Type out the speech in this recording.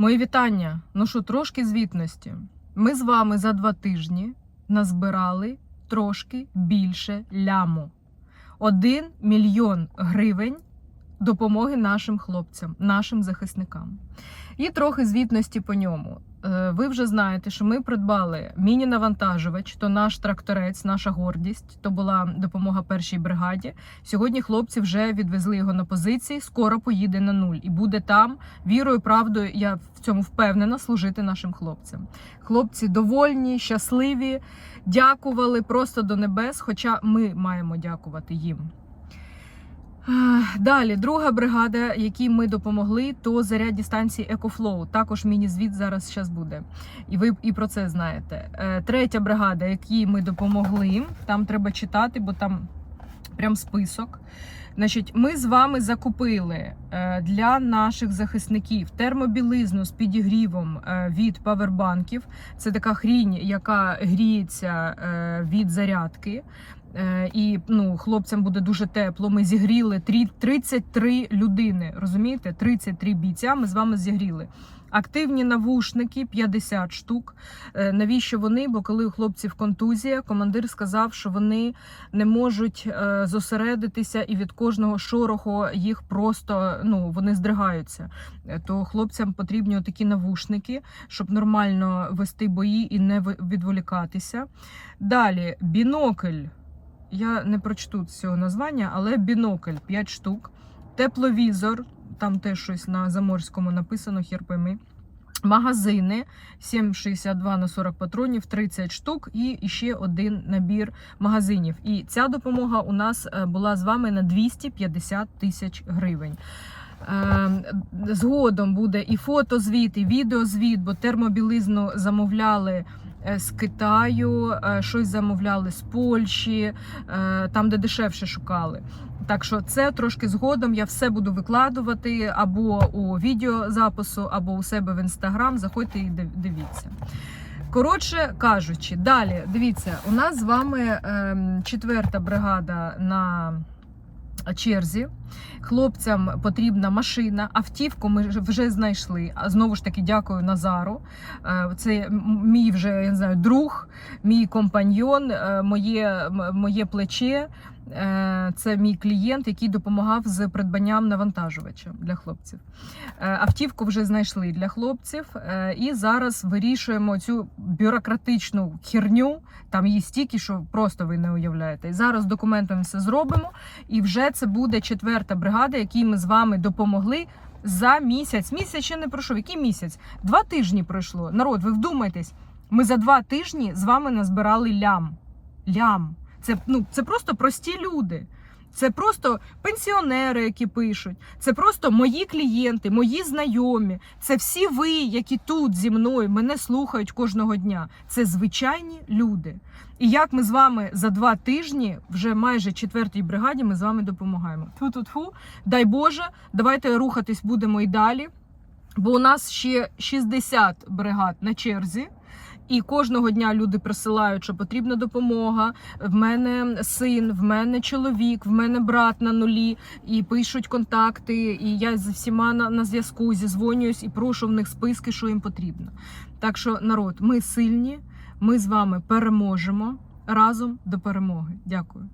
Мої вітання. Ну що, трошки звітності. Ми з вами за два тижні назбирали трошки більше ляму. Один мільйон гривень допомоги нашим хлопцям, нашим захисникам. І трохи звітності по ньому. Е, Ви вже знаєте, що ми придбали міні-навантажувач, то наш тракторець, наша гордість. То була допомога першій бригаді. Сьогодні хлопці вже відвезли його на позиції. Скоро поїде на нуль і буде там. Вірою, правдою, я в цьому впевнена служити нашим хлопцям. Хлопці довольні, щасливі, дякували просто до небес. Хоча ми маємо дякувати їм. Далі, друга бригада, якій ми допомогли, то зарядні станції Екофлоу. Також міні-звіт зараз щас буде. І ви і про це знаєте. Е, Третя бригада, якій ми допомогли, там треба читати, бо там прям список. Значить, ми з вами закупили е, для наших захисників термобілизну з підігрівом е, від павербанків. Це така хрінь, яка гріється е, від зарядки. І ну, хлопцям буде дуже тепло. Ми зігріли трі- 33 людини. Розумієте? 33 бійця. Ми з вами зігріли. Активні навушники 50 штук. Е, Навіщо вони? Бо коли у хлопців контузія, командир сказав, що вони не можуть е, зосередитися, і від кожного шороху їх просто ну вони здригаються. Е, То хлопцям потрібні такі навушники, щоб нормально вести бої і не відволікатися. Далі бінокль. Я не прочту цього названня, але бінокль 5 штук, тепловізор, там теж щось на заморському написано, хер пойми. Магазини 7,62 на 40 патронів, 30 штук, і ще один набір магазинів. І ця допомога у нас е, була з вами на 250 тисяч гривень. Е, Згодом буде і фотозвіт, і відеозвіт, бо термобілизну замовляли з Китаю, е, щось замовляли з Польщі, е, там, де дешевше шукали. Так що це трошки згодом. Я все буду викладувати або у відеозапису, або у себе в інстаграм. Заходьте і див- дивіться. Коротше кажучи, далі дивіться, у нас з вами ем, четверта бригада на черзі. Хлопцям потрібна машина, автівку ми вже знайшли. А знову ж таки, дякую Назару. Е, Це мій вже я не знаю, друг, мій компаньйон, е, моє, моє плече. Е, Це мій клієнт, який допомагав з придбанням навантажувача для хлопців. Е, Автівку вже знайшли для хлопців, е, і зараз вирішуємо цю бюрократичну херню. Там її стільки, що просто ви не уявляєте. Зараз документами все зробимо. І вже це буде четверта бригада, якій ми з вами допомогли за місяць. Місяць ще не пройшов. Який місяць? Два тижні пройшло. Народ, ви вдумайтесь. Ми за два тижні з вами назбирали лям. Лям. Це, ну, це просто прості люди. Це просто пенсіонери, які пишуть. Це просто мої клієнти, мої знайомі. Це всі ви, які тут зі мною мене слухають кожного дня. Це звичайні люди. І як ми з вами за два тижні, вже майже четвертій бригаді, ми з вами допомагаємо. Тфу-ту-тфу, дай Боже, давайте рухатись будемо і далі. Бо у нас ще 60 бригад на черзі. І кожного дня люди присилають, що потрібна допомога. В мене син, в мене чоловік, в мене брат на нулі, і пишуть контакти. І я з всіма на, на зв'язку зізвонююсь і прошу в них списки, що їм потрібно. Так що, народ, ми сильні, ми з вами переможемо разом до перемоги. Дякую.